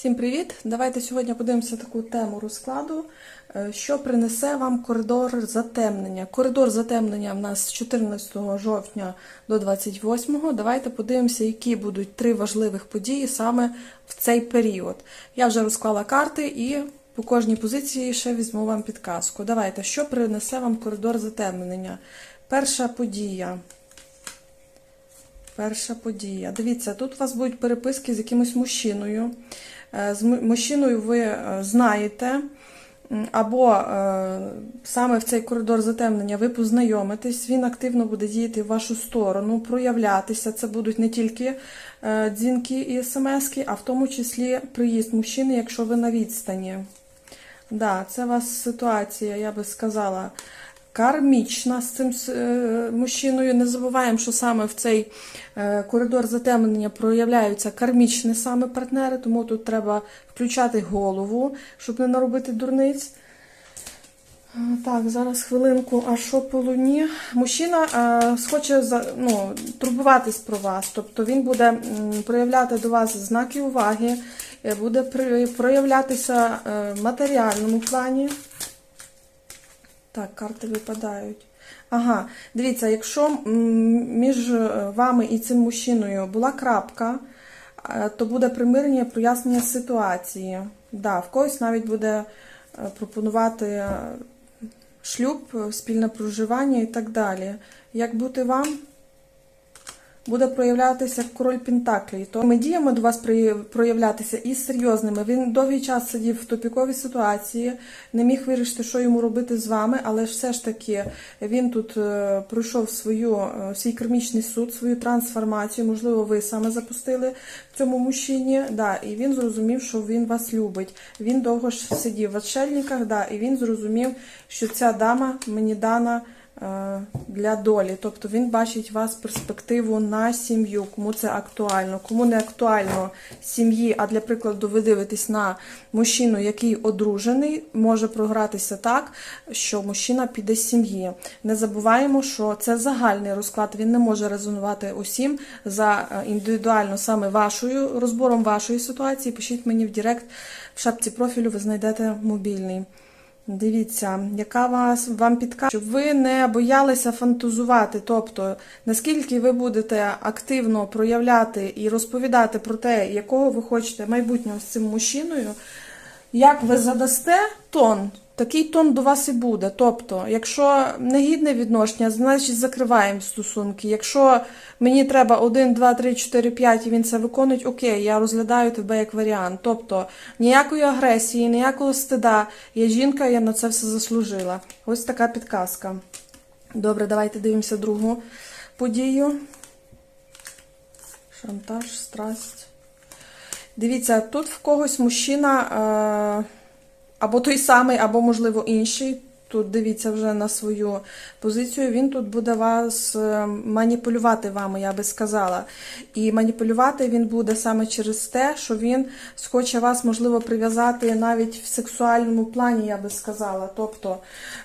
Всім привіт! Давайте сьогодні подивимося таку тему розкладу, е, що принесе вам коридор затемнення. Коридор затемнення в нас з 14 жовтня до 28. Давайте подивимося, які будуть три важливих події саме в цей період. Я вже розклала карти і по кожній позиції ще візьму вам підказку. Давайте, що принесе вам коридор затемнення? Перша подія. Перша подія. Дивіться, тут у вас будуть переписки з якимось мужчиною. Е, З му- мужчиною ви е, знаєте, або е, саме в цей коридор затемнення ви познайомитесь, він активно буде діяти в вашу сторону, проявлятися. Це будуть не тільки дзвінки і смски, а в тому числі приїзд мужчини, якщо ви на відстані. Да, це у вас ситуація, я би сказала, кармічна з цим е, мужчиною. Не забуваємо, що саме в цей е, коридор затемнення проявляються кармічні саме партнери, тому тут треба включати голову, щоб не наробити дурниць. Е, Так, зараз хвилинку. А що по луні? Мужчина е, схоче ну, турбуватись про вас, тобто він буде проявляти до вас знаки уваги, буде проявлятися в матеріальному плані. Так, карти випадають. Ага, дивіться, якщо між е, вами і цим мужчиною була крапка, е, то буде примирення, прояснення ситуації. Да, в когось навіть буде е, пропонувати шлюб, спільне проживання і так далі. Як бути вам? Буде проявлятися король Пентаклей. То ми діями до вас проявлятися і серйозними. Він довгий час сидів в тупіковій ситуації, не міг вирішити, що йому робити з вами, але ж все ж таки він тут е, пройшов свою е, свій кармічний суд, свою трансформацію. Можливо, ви саме запустили в цьому мужчині. Да, і він зрозумів, що він вас любить. Він довго ж сидів в отшельниках, да, і він зрозумів, що ця дама мені дана для долі. Тобто він бачить вас перспективу на сім'ю, кому це актуально, кому не актуально сім'ї, а для прикладу, ви дивитесь на мужчину, який одружений, може програтися так, що мужчина піде з сім'ї. Не забуваємо, що це загальний розклад, він не може резонувати усім за е, індивідуально саме вашою розбором вашої ситуації. Пишіть мені в Директ, в шапці профілю ви знайдете мобільний. Дивіться, яка вас вам підкаже, щоб ви не боялися фантазувати. Тобто, наскільки ви будете активно проявляти і розповідати про те, якого ви хочете майбутнього з цим мужчиною, як ви задасте тон, такий тон до вас і буде. Тобто, якщо негідне відношення, значить закриваємо стосунки. Якщо мені треба 1, 2, 3, 4, 5 і він це виконує, окей, я розглядаю тебе як варіант. Тобто ніякої агресії, ніякого стида. Я жінка, я на це все заслужила. Ось така підказка. Добре, давайте дивимося другу подію. Шантаж, страсть. Дивіться, тут в когось мужчина е, або той самий, або, можливо, інший. Тут дивіться вже на свою позицію. Він тут буде вас е, маніпулювати вами, я би сказала. І маніпулювати він буде саме через те, що він схоче вас, можливо, прив'язати навіть в сексуальному плані, я би сказала. Тобто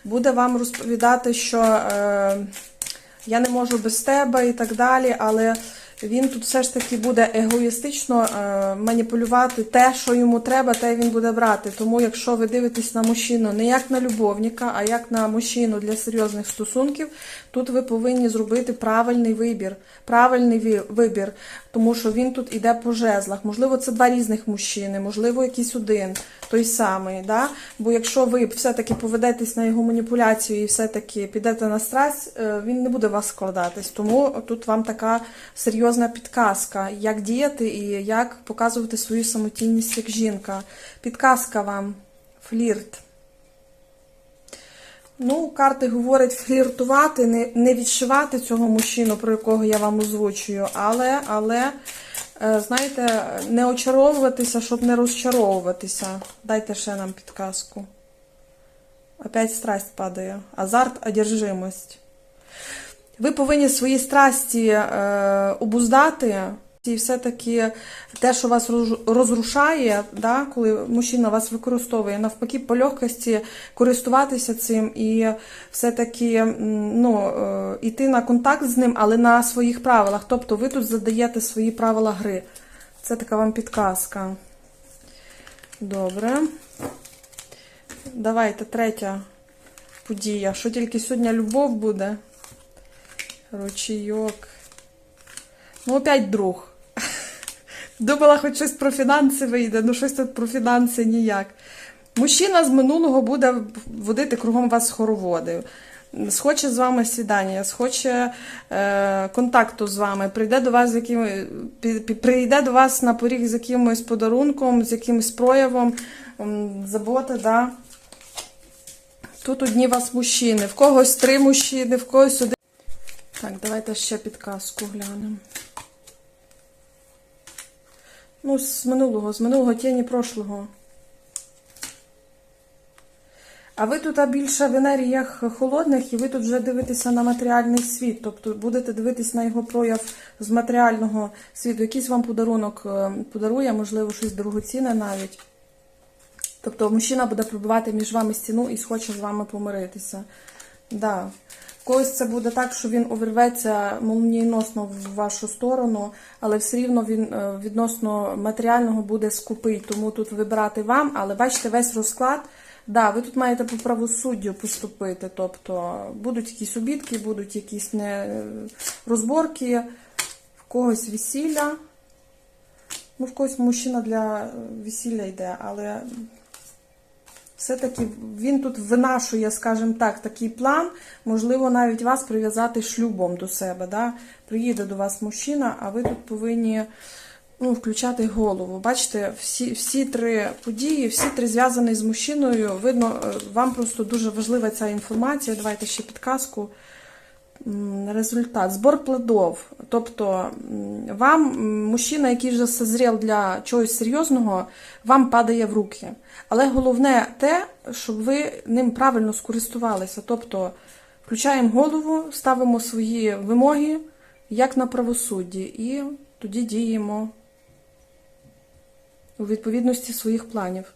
буде вам розповідати, що е, я не можу без тебе і так далі, але він тут все ж таки буде егоїстично е, маніпулювати те, що йому треба, те він буде брати. Тому, якщо ви дивитесь на мужчину не як на любовника, а як на мужчину для серйозних стосунків, тут ви повинні зробити правильний вибір. Правильний вибір, тому що він тут іде по жезлах. Можливо, це два різних мужчини, можливо, якийсь один, той самий. Да? Бо якщо ви все-таки поведетесь на його маніпуляцію і все-таки підете на страсть, е, він не буде вас складатись. Тому тут вам така серйозна підказка, як діяти і як показувати свою самотійність як жінка. Підказка вам флірт. Ну, карти говорять фліртувати, не, не відшивати цього мужчину, про якого я вам озвучую, але, але, е, знаєте, не очаровуватися, щоб не розчаровуватися. Дайте ще нам підказку. Опять страсть падає. Азарт, одержимость. Ви повинні свої страсті е, обуздати. І все-таки те, що вас розрушає, да, коли мужчина вас використовує, навпаки, по легкості користуватися цим і все-таки ну, е, йти на контакт з ним, але на своїх правилах. Тобто ви тут задаєте свої правила гри. Це така вам підказка. Добре. Давайте третя подія. Що тільки сьогодні любов буде? Ручійок. Ну, опять друг. Думала, хоч щось про фінанси вийде, ну щось тут про фінанси ніяк. Мужчина з минулого буде водити кругом вас хороводи. Схоче з вами свідання, схоче е, контакту з вами, прийде до вас з яким, прийде до вас на поріг з якимось подарунком, з якимось проявом заботи, да. Тут одні вас мужчини, в когось три мужчини, в когось один. Так, давайте ще підказку глянемо. Ну, з минулого, з минулого тіні прошлого. А ви тут більше в енергіях холодних, і ви тут вже дивитеся на матеріальний світ. Тобто будете дивитись на його прояв з матеріального світу. Якийсь вам подарунок е, подарує, можливо, щось дорогоцінне навіть. Тобто мужчина буде пробивати між вами стіну і схоче з вами помиритися. Да. Когось це буде так, що він увірветься молнієносно в вашу сторону, але все рівно він е, відносно матеріального буде скупий, тому тут вибирати вам. Але бачите, весь розклад. Да, ви тут маєте по правосуддю поступити. Тобто будуть якісь обідки, будуть якісь не розборки, в когось весілля. Ну, в когось мужчина для е, весілля йде, але все-таки він тут винашує, скажімо так, такий план, можливо, навіть вас прив'язати шлюбом до себе. Да? Приїде до вас мужчина, а ви тут повинні ну, включати голову. Бачите, всі, всі три події, всі три зв'язані з мужчиною. Видно, е, вам просто дуже важлива ця інформація. Давайте ще підказку. Результат. Збор плодов. Тобто вам мужчина, який вже созрів для чогось серйозного, вам падає в руки. Але головне те, щоб ви ним правильно скористувалися. Тобто включаємо голову, ставимо свої вимоги, як на правосудді, і тоді діємо у відповідності своїх планів.